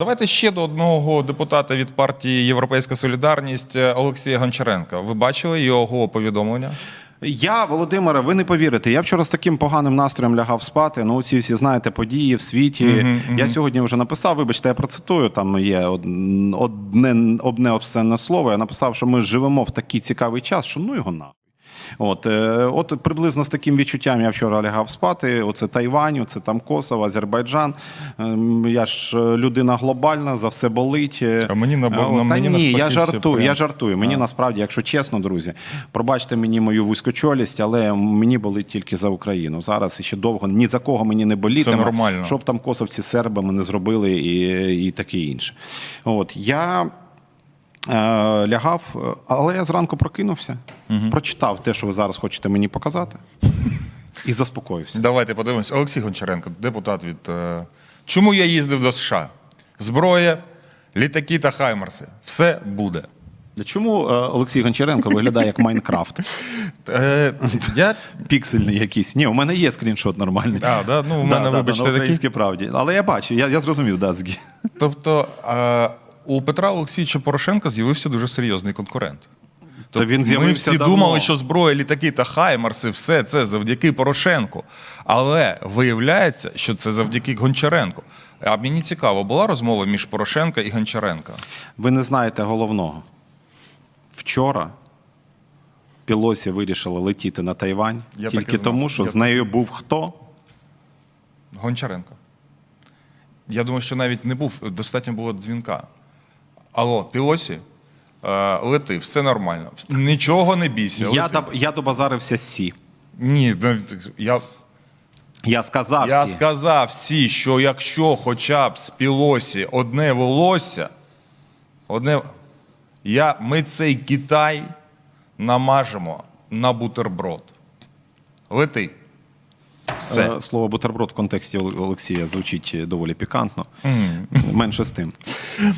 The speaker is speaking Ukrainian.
Давайте ще до одного депутата від партії Європейська Солідарність Олексія Гончаренка. Ви бачили його повідомлення? Я, Володимире, ви не повірите. Я вчора з таким поганим настроєм лягав спати. Ну, ці всі знаєте події в світі. Я сьогодні вже написав, вибачте, я процитую. Там є одне, одне обсценне слово. Я написав, що ми живемо в такий цікавий час, що ну його нахуй. От, е, от приблизно з таким відчуттям я вчора лягав спати. Оце Тайвань, оце там Косово, Азербайджан. Ем, Я ж е, людина глобальна, за все болить. Е, А мені на- Та мені ні, я жартую, прям. я жартую. Мені насправді, якщо чесно, друзі, пробачте мені мою вузькочолість, але мені болить тільки за Україну. Зараз і ще довго ні за кого мені не болітиме. Це нормально. Щоб там косовці сербами не зробили і, і таке інше. От я. Е, лягав, але я зранку прокинувся, прочитав те, що ви зараз хочете мені показати, і заспокоївся. Давайте подивимось. Олексій Гончаренко, депутат від. е, Чому я їздив до США? Зброя, літаки та хаймерси. Все буде. Чому е, Олексій Гончаренко виглядає як Майнкрафт? Е, я Піксельний якийсь. Ні, у мене є скріншот нормальний. А, да? Ну, у мене, вибачте, на українській правді. Але я бачу, я, я зрозумів, да, згі. Тобто е, у Петра Олексійовича Порошенка з'явився дуже серйозний конкурент. Та він ми всі давно. думали, що зброя, літаки та хаймарси, все це завдяки Порошенку. Але виявляється, що це завдяки Гончаренку. А мені цікаво, була розмова між Порошенка і Гончаренка? Ви не знаєте головного. Вчора Пілосі вирішила летіти на Тайвань Я тільки тому, що Я з нею був хто? Гончаренко. Я думаю, що навіть не був, достатньо було дзвінка. Алло, Пілосі, лети, все нормально. Нічого не бійся. Я, лети. я добазарився Сі. Ні, я, Я сказав Я Сі. сказав всі, що якщо хоча б з пілосі одне волосся, одне. Я, ми цей Китай намажемо на бутерброд. Лети. Все. Е, Слово бутерброд в контексті Олексія звучить доволі пікантно. Менше з тим.